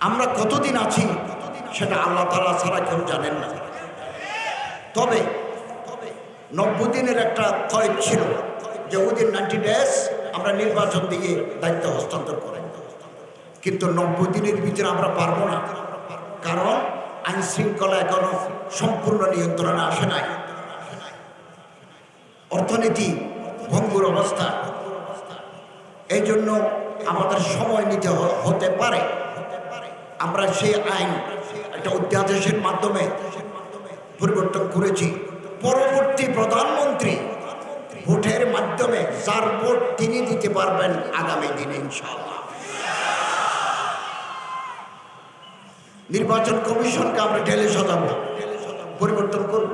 আমরা কতদিন আছি সেটা আল্লাহ তালা ছাড়া কেউ জানেন না। তবে নব্বই দিনের একটা কয়েক ছিল যে ওদিন নাইনটি ডেজ আমরা নির্বাচন দিয়ে দায়িত্ব হস্তান্তর করেন। কিন্তু নব্বই দিনের ভিতরে আমরা পারব না। কারণ আইন শৃঙ্খলা এখনও সম্পূর্ণ নিয়ন্ত্রণে আসে নাই। অর্থনীতি ভঙ্গুর অবস্থা। এই জন্য আমাদের সময় নিতে হতে পারে। আমরা সেই আইন, একটা অধ্যাদেশের মাধ্যমে পরিবর্তন করেছি। পরবর্তী প্রধানমন্ত্রী ভোটের মাধ্যমে যার ভোট তিনি দিতে পারবেন আগামী দিনে, ইনশাআল্লাহ। নির্বাচন কমিশনকে আমরা ঢেলে সাজাবো, পরিবর্তন করব।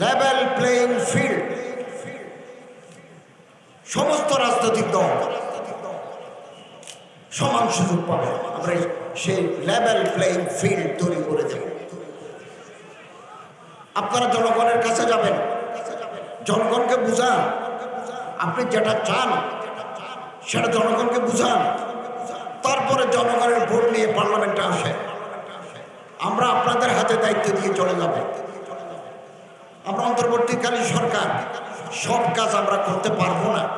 লেভেল প্লেইং ফিল্ড সমস্ত রাজনৈতিক দল সমান সুযোগ পাবে। আমরা সেই লেভেল প্লেইং ফিল্ড তৈরি করে দেব। আপনারা জনগণের কাছে যাবেন। জনগণকে বুঝান। আপনি যেটা চান, সেটা জনগণকে বুঝান। তারপরে জনগণের ভোট নিয়ে পার্লামেন্টে আসে আমরা আপনাদের হাতে দায়িত্ব দিয়ে চলে যাব। আমরা অন্তর্বর্তীকালীন সরকার। সব কাজ আমরা করতে পারব না।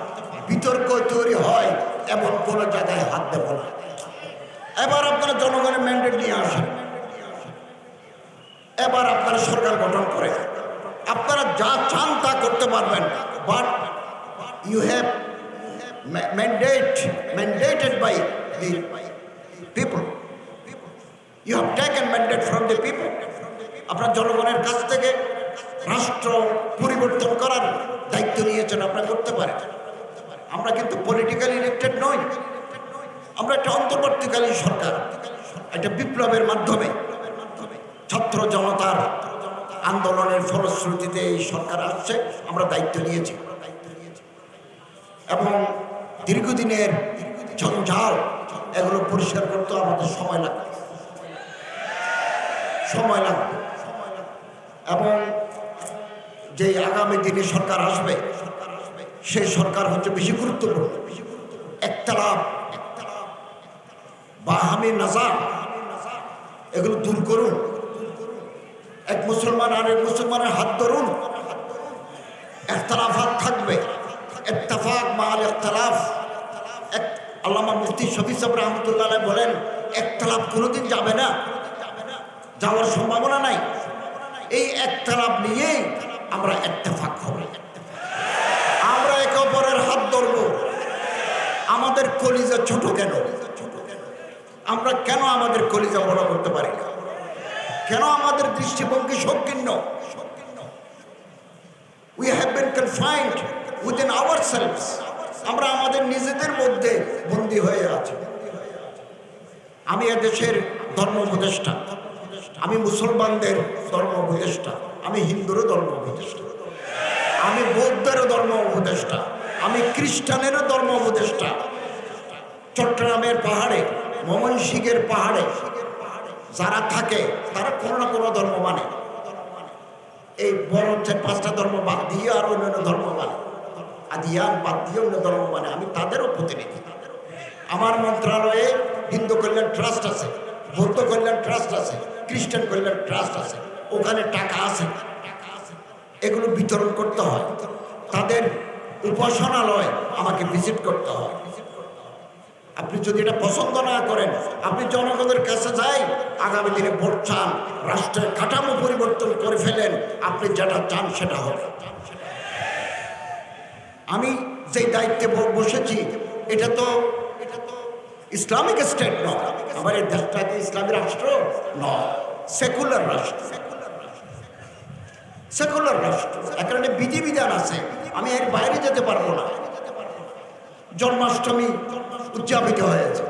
বিতর্ক তৈরি হয়, এমন কোনো জায়গায় হাত দেব না। এবার আপনারা জনগণের ম্যান্ডেট নিয়ে আসেন। এবার আপনারা সরকার গঠন করে, আপনারা যা চান তা করতে পারবেন। But you have mandate mandated by the people you have taken mandate from the people আপনার জনগণের কাছ থেকে রাষ্ট্র পরিবর্তন করার দায়িত্ব নিয়েছেন, আপনারা করতে পারেন। আমরা কিন্তু পলিটিক্যালি ইলেক্টেড নই। আমরা একটা অন্তর্বর্তীকালীন সরকার। একটা বিপ্লবের মাধ্যমে। ছাত্র জনতার আন্দোলনের ফলশ্রুতিতে এই সরকার আসছে, আমরা দায়িত্ব নিয়েছি। এবং দীর্ঘদিনের ঝঞ্ঝাল, এগুলো পরিষ্কার করতে আমাদের সময় লাগবে। সময় লাগবে। এবং যে আগামী দিনে সরকার আসবে, সেই সরকার হচ্ছে বেশি গুরুত্বপূর্ণ। একতলাপ বাহামি নাজার। এগুলো দূর করুন। এক মুসলমান আর এক মুসলমানের হাত ধরুন। একতলাফাত থাকবে। ইত্তেফাক মাল ইখতলাফ এক আল্লামা মুফতি শফি সাহেব রহমতুল্লাহ বলেন একতলাফ কোনোদিন যাবে না। যাওয়ার সম্ভাবনা নাই। এই একতলাফ নিয়েই আমরা ইত্তেফাক হব। আমরা একে অপরের হাত ধরব। আমাদের কলিজা ছোট কেন? আমরা কেন আমাদের কলিজা বড় করতে পারি না? কেন আমাদের দৃষ্টিভঙ্গি সংকীর্ণ? We have been confined within our selves আমরা আমাদের নিজেদের মধ্যে বন্দী হয়ে আছি। আমি এদেশের ধর্ম উপদেষ্টা। আমি মুসলমানদের ধর্ম উপদেষ্টা। আমি হিন্দুরও ধর্ম উপদেষ্টা। আমি বৌদ্ধেরও ধর্ম উপদেষ্টা। আমি খ্রিস্টানেরও ধর্ম উপদেষ্টা। চট্টগ্রামের পাহাড়ে ময়মনসিংহের পাহাড়ে যারা থাকে, তারা কোনো না কোনো ধর্ম মানে। এই বড় হচ্ছে পাঁচটা ধর্ম বাদ দিয়ে আর অন্যান্য ধর্ম মানে। আদিয়ান বাদ দিয়ে অন্য ধর্ম মানে। আমি তাদেরও প্রতিনিধি। আমার মন্ত্রণালয়ে হিন্দু কল্যাণ ট্রাস্ট আছে, বৌদ্ধ কল্যাণ ট্রাস্ট আছে, খ্রিস্টান কল্যাণ ট্রাস্ট আছে। ওখানে টাকা আছে। এগুলো বিতরণ করতে হয়। তাদের উপাসনালয় আমাকে ভিজিট করতে হয়। আপনি যদি এটা পছন্দ না করেন, আপনি জনগণের কাছে যাই, আগামী দিনে ভোট চান, রাষ্ট্রের কাঠামো পরিবর্তন করে ফেলেন, আপনি যেটা চান সেটা হবে। আমি যেই দায়িত্বে বসেছি, এটা তো এটা তো ইসলামিক স্টেট নয়, আমার এই দেশটা ইসলামী রাষ্ট্র? নয়, সেকুলার রাষ্ট্র। সেকুলার রাষ্ট্র, এখানে বিধিবিধান আছে, আমি এর বাইরে যেতে পারব না। জন্মাষ্টমী উদযাপিত হয়েছে।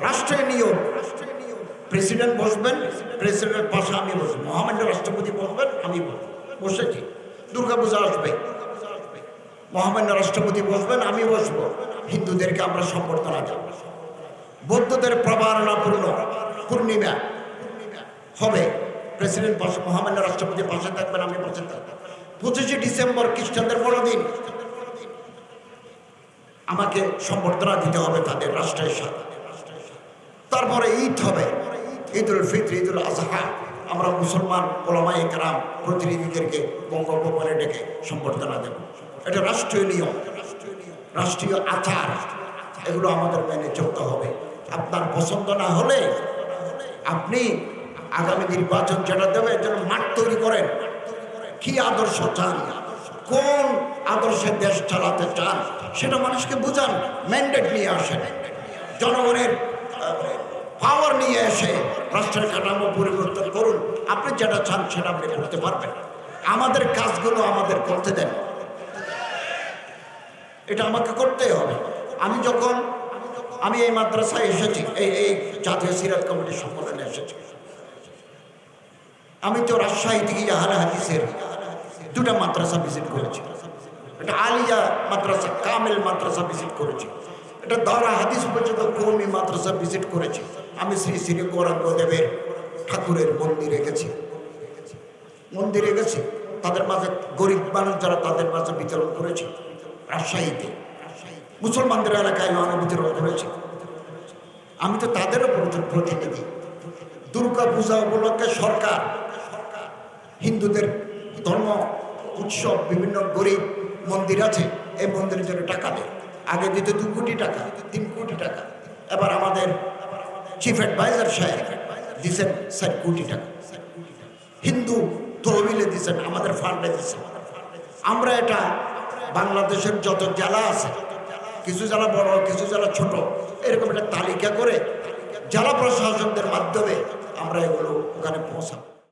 রাষ্ট্রের নিয়ম। প্রেসিডেন্ট বসবেন প্রেসিডেন্টের পাশে আমি বসবো। মহামান্য রাষ্ট্রপতি বসবেন, আমি বসবো। বসেছি। দুর্গাপূজা আসবে। মহামান্য রাষ্ট্রপতি বসবেন, আমি বসবো। হিন্দুদেরকে আমরা সম্বর্ধনা জানাব। বৌদ্ধদের প্রবারণা পূর্ণ পূর্ণিমা হবে। প্রেসিডেন্ট পাশে মহামান্য রাষ্ট্রপতি পাশে থাকবেন, আমি পাশে থাকবেন পঁচিশে ডিসেম্বর খ্রিস্টানদের বড়দিন। আমাকে সম্বর্ধনা দিতে হবে তাদের রাষ্ট্রের সাথে। তারপরে ঈদ হবে। ঈদুল ফিত্র, ঈদুল আজহা। আমরা মুসলমান ওলামাই একরাম প্রতিনিধিদেরকে বঙ্গোপনে ডেকে সম্বর্ধনা দেব। এটা রাষ্ট্রীয় নিয়ম, রাষ্ট্রীয় আচার। এগুলো আমাদের মেনে চলতে হবে। আপনার পছন্দ না হলে আপনি আগামী নির্বাচন যেটা দেবে যেন মাঠ তৈরি করেন, কি আদর্শ চান? কোন আদর্শে দেশ চালাতে চান? সেটা মানুষকে বুঝান ম্যান্ডেট নিয়ে আসেন জনগণের পাওয়ার নিয়ে এসে রাষ্ট্রের কাঠামো পরিবর্তন করুন। আপনি যেটা চান সেটা আপনি করতে পারবেন। আমাদের কাজগুলো আমাদের করতে দেন। এটা আমাকে করতেই হবে। আমি যখন, আমি এই মাদ্রাসায় এসেছি, এই এই জাতীয় সিরাত কমিটির সম্মেলনে এসেছি। আমি তো রাজশাহী থেকে আহলে হাদিসের দুটা মাদ্রাসা ভিজিট করেছি। এটা আলিয়া মাদ্রাসা, কামেল মাদ্রাসা ভিজিট করেছি। এটা দরা হাদিস পর্যন্ত কৌমি মাদ্রাসা ভিজিট করেছি। আমি শ্রী শ্রী গৌরাঙ্গ দেবের ঠাকুরের মন্দিরে গেছি। মন্দিরে গেছি। তাদের মাঝে গরিব মানুষ যারা তাদের মাঝে বিতরণ করেছে। রাজশাহীতে। মুসলমানদের এলাকায় আমি বিতরণ করেছি। আমি তো তাদেরও প্রতি- প্রতিনিধি। দুর্গা পূজা উপলক্ষে সরকার, হিন্দুদের ধর্ম উৎসব, বিভিন্ন গরিব মন্দির আছে, এই মন্দিরের জন্য টাকা দেয় আগে দিত দু কোটি টাকা, তিন কোটি টাকা। এবার আমাদের চিফ অ্যাডভাইজার সাহেব দিচ্ছেন চার কোটি টাকা। হিন্দু তহবিলে দিচ্ছেন আমাদের ফান্ডে দিচ্ছেন আমরা এটা বাংলাদেশের যত জেলা আছে, কিছু জেলা বড়, কিছু জেলা ছোট, এরকম একটা তালিকা করে জেলা প্রশাসকদের মাধ্যমে আমরা এগুলো ওখানে পৌঁছাবো।